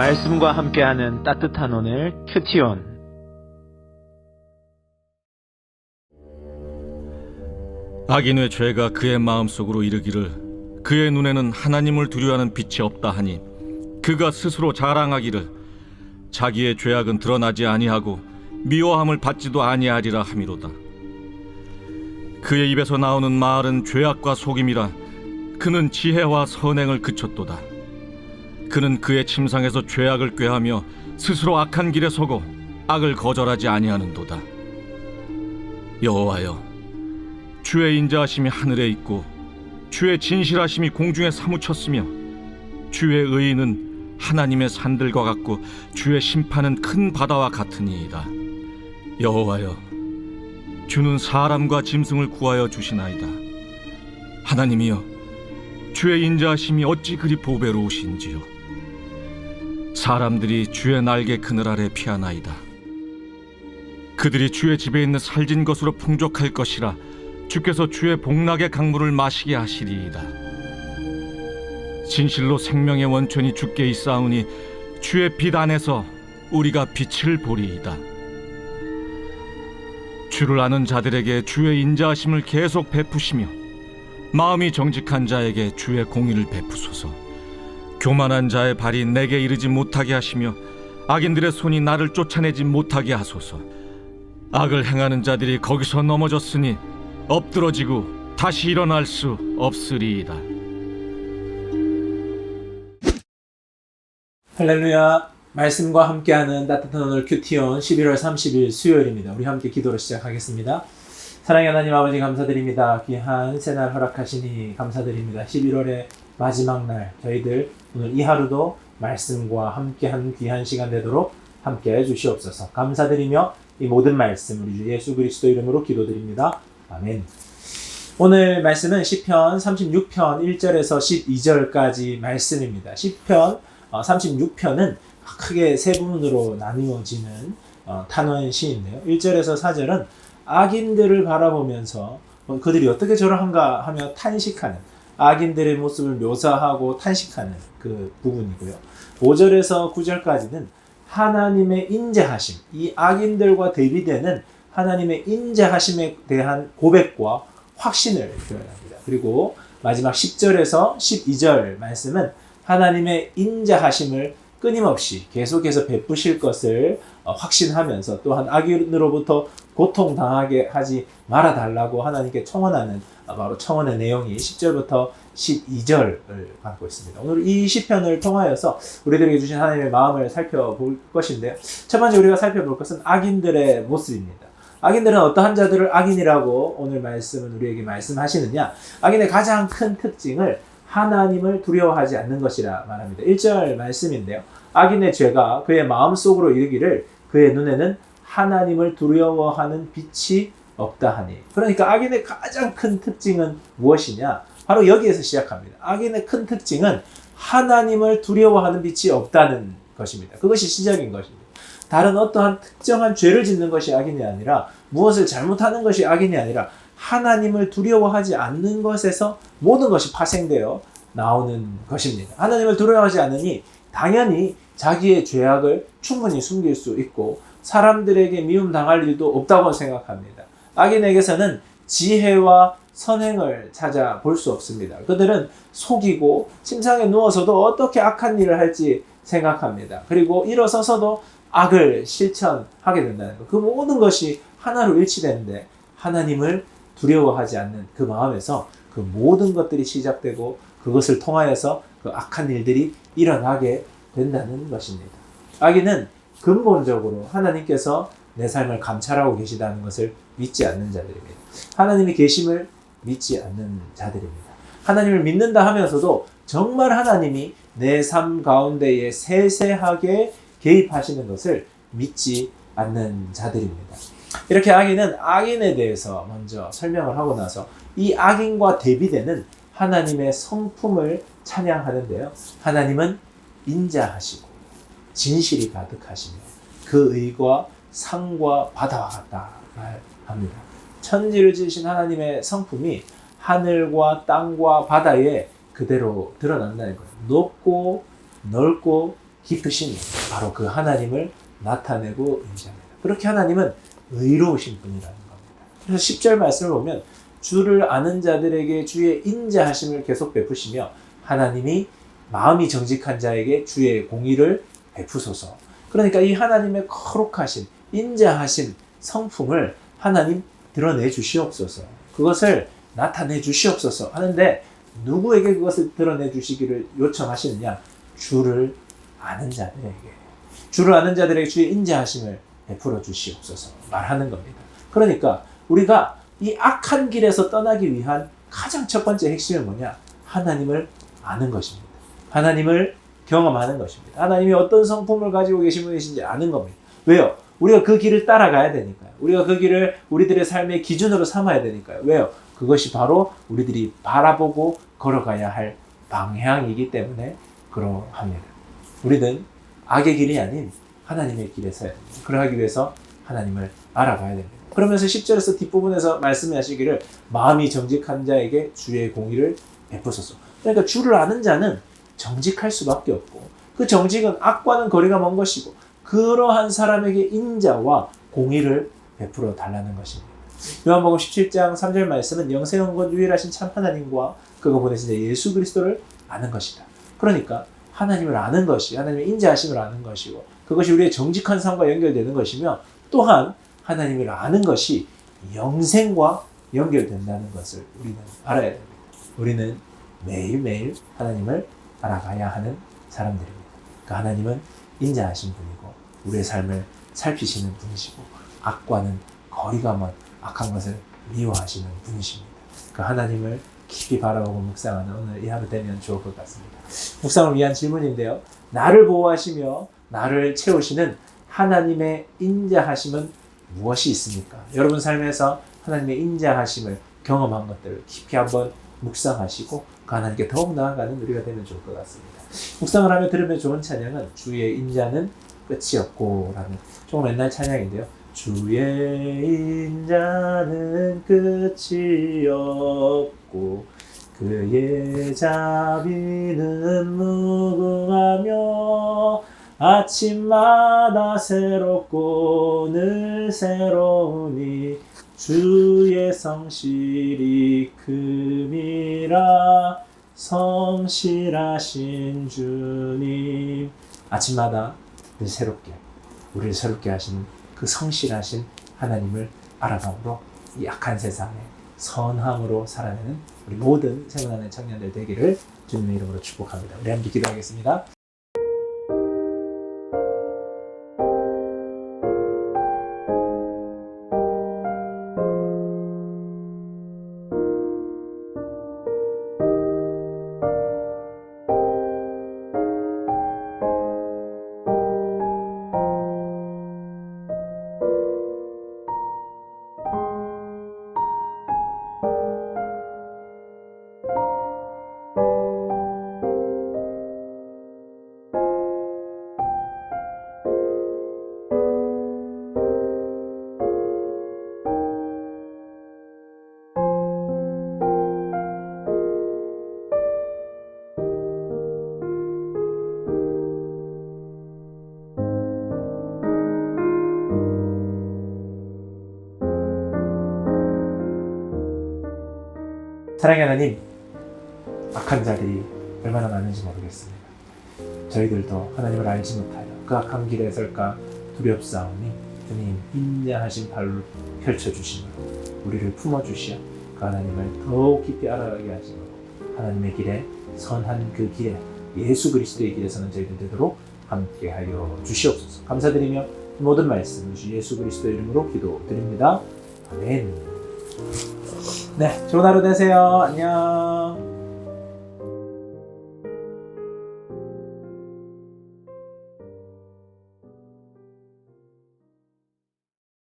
말씀과 함께하는 따뜻한 오늘 큐티온. 악인의 죄가 그의 마음속으로 이르기를 그의 눈에는 하나님을 두려워하는 빛이 없다 하니 그가 스스로 자랑하기를 자기의 죄악은 드러나지 아니하고 미워함을 받지도 아니하리라 함이로다. 그의 입에서 나오는 말은 죄악과 속임이라 그는 지혜와 선행을 그쳤도다 그는 그의 침상에서 죄악을 꾀하며 스스로 악한 길에 서고 악을 거절하지 아니하는도다. 여호와여 주의 인자하심이 하늘에 있고 주의 진실하심이 공중에 사무쳤으며 주의 의인은 하나님의 산들과 같고 주의 심판은 큰 바다와 같으니이다. 여호와여 주는 사람과 짐승을 구하여 주시나이다. 하나님이여 주의 인자하심이 어찌 그리 보배로우신지요 사람들이 주의 날개 그늘 아래 피하나이다 그들이 주의 집에 있는 살진 것으로 풍족할 것이라 주께서 주의 복락의 강물을 마시게 하시리이다. 진실로 생명의 원천이 주께 있사오니 주의 빛 안에서 우리가 빛을 보리이다. 주를 아는 자들에게 주의 인자하심을 계속 베푸시며 마음이 정직한 자에게 주의 공의를 베푸소서. 교만한 자의 발이 내게 이르지 못하게 하시며 악인들의 손이 나를 쫓아내지 못하게 하소서. 악을 행하는 자들이 거기서 넘어졌으니 엎드러지고 다시 일어날 수 없으리이다. 할렐루야. 말씀과 함께하는 따뜻한 오늘 큐티온 11월 30일 수요일입니다. 우리 함께 기도로 시작하겠습니다. 사랑의 하나님 아버지 감사드립니다. 귀한 새날 허락하시니 감사드립니다. 11월의 마지막 날 저희들 오늘 이 하루도 말씀과 함께한 귀한 시간 되도록 함께 해 주시옵소서. 감사드리며 이 모든 말씀 우리 주 예수 그리스도 이름으로 기도드립니다. 아멘. 오늘 말씀은 시편 36편 1절에서 12절까지 말씀입니다. 시편 36편은 크게 세 부분으로 나누어지는 어, 탄원 시인데요. 1절에서 4절은 악인들을 바라보면서 어, 그들이 어떻게 저러한가 하며 탄식하는 악인들의 모습을 묘사하고 탄식하는 그 부분이고요. 5절에서 9절까지는 하나님의 인자하심, 이 악인들과 대비되는 하나님의 인자하심에 대한 고백과 확신을 표현합니다. 그리고 마지막 10절에서 12절 말씀은 하나님의 인자하심을 끊임없이 계속해서 베푸실 것을 어, 확신하면서 또한 악인으로부터 고통 당하게 하지 말아 달라고 하나님께 청원하는 어, 바로 청원의 내용이 10절부터 12절을 갖고 있습니다. 오늘 이 시편을 통하여서 우리들에게 주신 하나님의 마음을 살펴볼 것인데요. 첫 번째 우리가 살펴볼 것은 악인들의 모습입니다. 악인들은 어떠한 자들을 악인이라고 오늘 말씀은 우리에게 말씀하시느냐? 악인의 가장 큰 특징을 하나님을 두려워하지 않는 것이라 말합니다. 1절 말씀인데요. 악인의 죄가 그의 마음속으로 이르기를 그의 눈에는 하나님을 두려워하는 빛이 없다 하니. 그러니까 악인의 가장 큰 특징은 무엇이냐? 바로 여기에서 시작합니다. 악인의 큰 특징은 하나님을 두려워하는 빛이 없다는 것입니다. 그것이 시작인 것입니다. 다른 어떠한 특정한 죄를 짓는 것이 악인이 아니라 무엇을 잘못하는 것이 악인이 아니라 하나님을 두려워하지 않는 것에서 모든 것이 파생되어 나오는 것입니다. 하나님을 두려워하지 않으니 당연히 자기의 죄악을 충분히 숨길 수 있고 사람들에게 미움 당할 일도 없다고 생각합니다. 악인에게서는 지혜와 선행을 찾아 볼 수 없습니다. 그들은 속이고 침상에 누워서도 어떻게 악한 일을 할지 생각합니다. 그리고 일어서서도 악을 실천하게 된다는 것. 그 모든 것이 하나로 일치되는데 하나님을 두려워하지 않는 그 마음에서 그 모든 것들이 시작되고 그것을 통하여서 그 악한 일들이 일어나게 된다는 것입니다. 악인은 근본적으로 하나님께서 내 삶을 감찰하고 계시다는 것을 믿지 않는 자들입니다. 하나님의 계심을 믿지 않는 자들입니다. 하나님을 믿는다 하면서도 정말 하나님이 내 삶 가운데에 세세하게 개입하시는 것을 믿지 않는 자들입니다. 이렇게 악인은 악인에 대해서 먼저 설명을 하고 나서 이 악인과 대비되는 하나님의 성품을 찬양하는데요. 하나님은 인자하시고 진실이 가득하시며 그 의가 상과 바다와 같다 말합니다. 천지를 지으신 하나님의 성품이 하늘과 땅과 바다에 그대로 드러난다는 거예요. 높고 넓고 깊으신 바로 그 하나님을 나타내고 인지합니다. 그렇게 하나님은 의로우신 분이라는 겁니다. 그래서 10절 말씀을 보면 주를 아는 자들에게 주의 인자하심을 계속 베푸시며 하나님이 마음이 정직한 자에게 주의 공의를 베푸소서. 그러니까 이 하나님의 거룩하신 인자하신 성품을 하나님 드러내 주시옵소서. 그것을 나타내 주시옵소서 하는데 누구에게 그것을 드러내 주시기를 요청하시느냐? 주를 아는 자들에게. 주를 아는 자들에게 주의 인자하심을 베풀어 주시옵소서 말하는 겁니다. 그러니까 우리가 이 악한 길에서 떠나기 위한 가장 첫 번째 핵심은 뭐냐? 하나님을 아는 것입니다. 하나님을 경험하는 것입니다. 하나님이 어떤 성품을 가지고 계신 분이신지 아는 겁니다. 왜요? 우리가 그 길을 따라가야 되니까요. 우리가 그 길을 우리들의 삶의 기준으로 삼아야 되니까요. 왜요? 그것이 바로 우리들이 바라보고 걸어가야 할 방향이기 때문에 그러합니다. 우리는 악의 길이 아닌 하나님의 길에 서야 됩니다. 그러하기 위해서 하나님을 알아봐야 됩니다. 그러면서 10절에서 뒷부분에서 말씀하시기를 마음이 정직한 자에게 주의 공의를 베푸소서. 그러니까 주를 아는 자는 정직할 수밖에 없고 그 정직은 악과는 거리가 먼 것이고 그러한 사람에게 인자와 공의를 베풀어 달라는 것입니다. 요한복음 17장 3절 말씀은 영생원권 유일하신 참 하나님과 그가 보내신 자 예수 그리스도를 아는 것이다. 그러니까 하나님을 아는 것이 하나님의 인자하심을 아는 것이고 그것이 우리의 정직한 삶과 연결되는 것이며 또한 하나님을 아는 것이 영생과 연결된다는 것을 우리는 알아야 됩니다. 우리는 매일매일 하나님을 알아가야 하는 사람들입니다. 그 하나님은 인자하신 분이고 우리의 삶을 살피시는 분이시고 악과는 거리가 먼 악한 것을 미워하시는 분이십니다. 그 하나님을 깊이 바라보고 묵상하는 오늘 이 하루 되면 좋을 것 같습니다. 묵상을 위한 질문인데요. 나를 보호하시며 나를 채우시는 하나님의 인자하심은 무엇이 있습니까? 여러분 삶에서 하나님의 인자하심을 경험한 것들을 깊이 한번 묵상하시고 그 하나님께 더욱 나아가는 우리가 되면 좋을 것 같습니다. 묵상을 하며 들으면 좋은 찬양은 주의 인자는 끝이 없고 라는 조금 옛날 찬양인데요. 주의 인자는 끝이 없고 그의 자비는 무궁하며 아침마다 새롭고 늘 새로우니 주의 성실이 큼이라 성실하신 주님 아침마다 늘 새롭게 우리를 새롭게 하시는 그 성실하신 하나님을 알아감으로 이 악한 세상에 선함으로 살아내는 우리 모든 생각하는 청년들 되기를 주님의 이름으로 축복합니다. 우리 함께 기도하겠습니다. 사랑의 하나님, 악한 자들이 얼마나 많은지 모르겠습니다. 저희들도 하나님을 알지 못하여 그 악한 길에 설까 두렵사오니 주님 인자하신 발로 펼쳐주심으로 우리를 품어주시어 그 하나님을 더욱 깊이 알아가게 하심으로 하나님의 길에 선한 그 길에 예수 그리스도의 길에 서는 저희들 되도록 함께하여 주시옵소서 감사드리며 모든 말씀 주 예수 그리스도 이름으로 기도드립니다. 아멘 네, 좋은 하루 되세요. 안녕.